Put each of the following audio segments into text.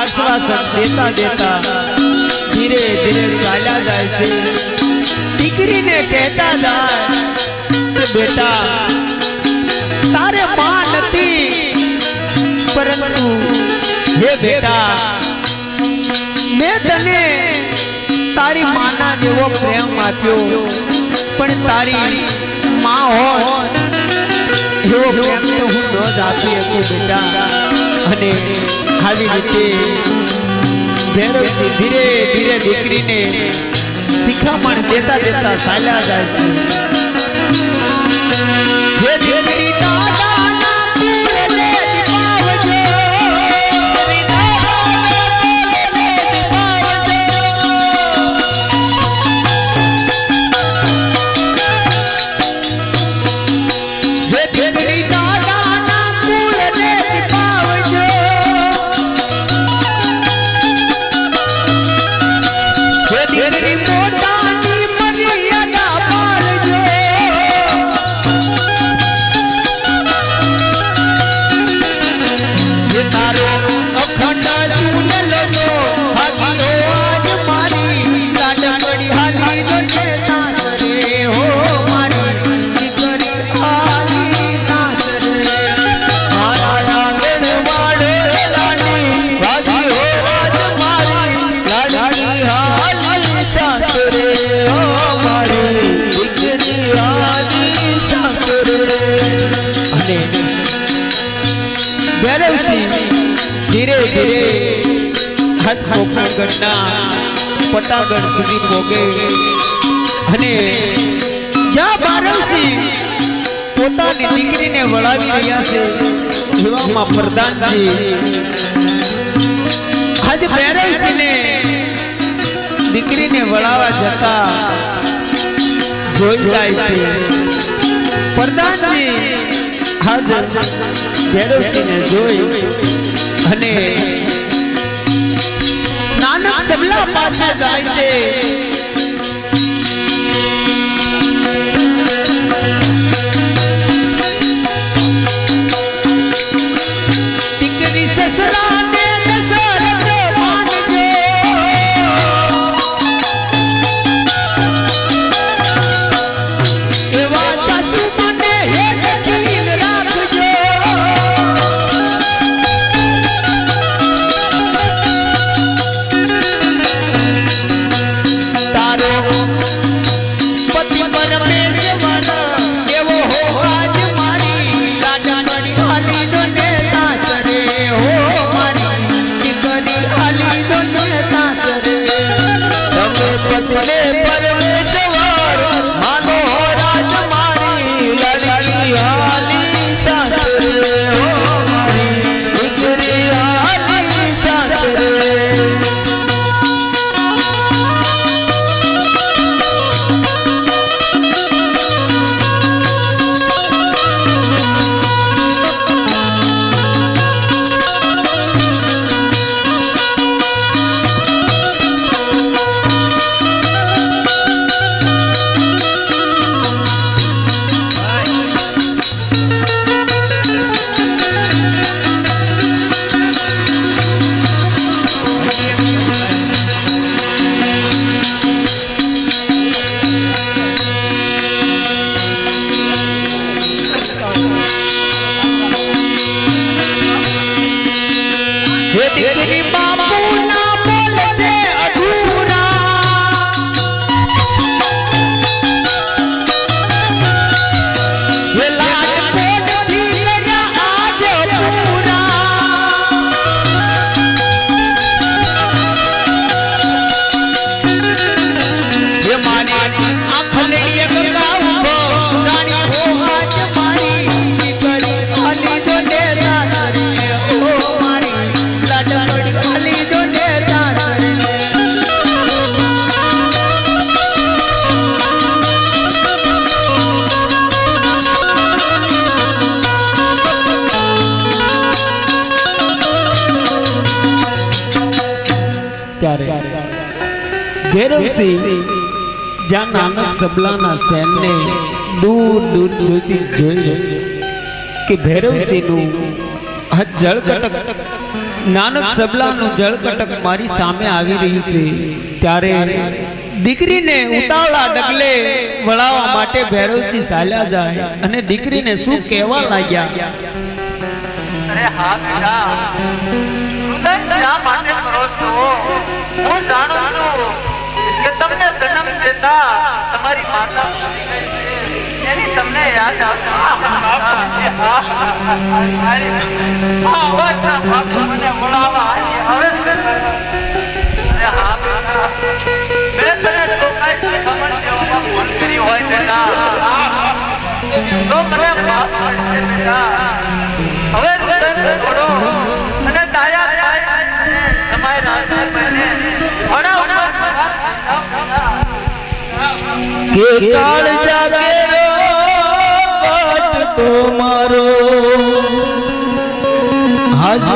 આશ્વાસન દેતા દેતા ધીરે ધીરે ચાલ્યા જાય છે. દીકરીને કહેતા જાય બેટા, તારે માં નથી, પરંતુ હે બેટા, મેં તને તારી માના જેવો પ્રેમ આપ્યો, પણ તારી માં હોય એવો પ્રેમ તો હું ન જ આપી શકું બેટા. અને આવી રીતે ભૈરવજી ધીરે ધીરે દીકરીને શિખામણ દેતા દેતા ચાલ્યા જાય છે. હાથ પોખરણગઢના પટાગઢ અને જ્યાં બારવજી પોતાની દીકરીને વળાવી રહ્યા છે, એવામાં પ્રધાનજી આજ ભૈરવજીને દીકરીને વળાવવા જતા જોઈ જાય છે. પ્રધાનજી આજ ભૈરવજીને જોઈ અને कबला पाशा जाए ભૈરવસિંહ જ્યાં નાનક સબલાના સેનને દૂર દૂર જોઈતી જોઈ કે ભૈરવસિંહનું આ જળકટક નાનક સબલાનું જળકટક મારી સામે આવી રહ્યું છે ત્યારે દીકરીને ઉતાવળા ડગલે વળાવવા માટે ભૈરવસિંહ ચાલ્યા જાય અને દીકરીને શું કહેવા લાગ્યા અરે હા માટે તમને યાદ આવશે આ અવાજના બાપુ મને બોલાવવા હવે મેં તને ચોખાઈ શિખામણ દેવામાં ભૂલ કરી હોય બેટા તો મને માફ કરજે બેટા હવે કે કાળ જાગે તો મારો. હાથ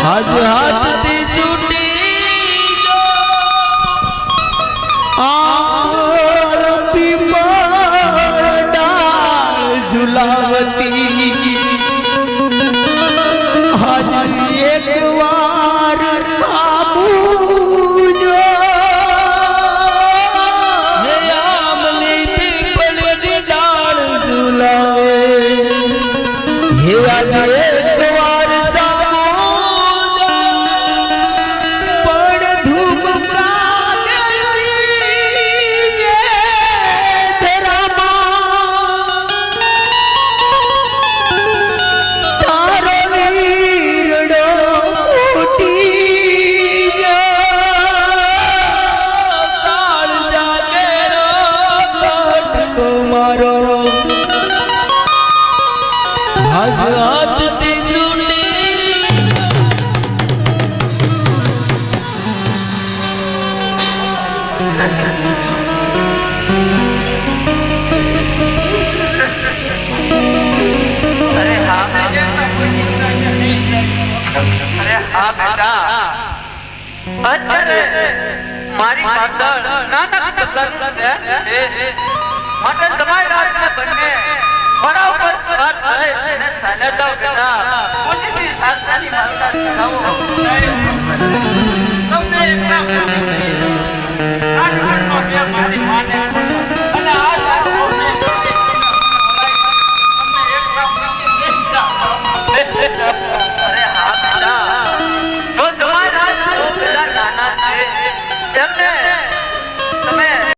આજ હાથથી છૂટી હાથ હાથથી છૂટી અરે હા અરે હા, બેટા. અત્યારે મારી પાછળ નાના સગન છે માટે તમારી રાતને બંને. સાસરાની માલતા ચડાવો તમને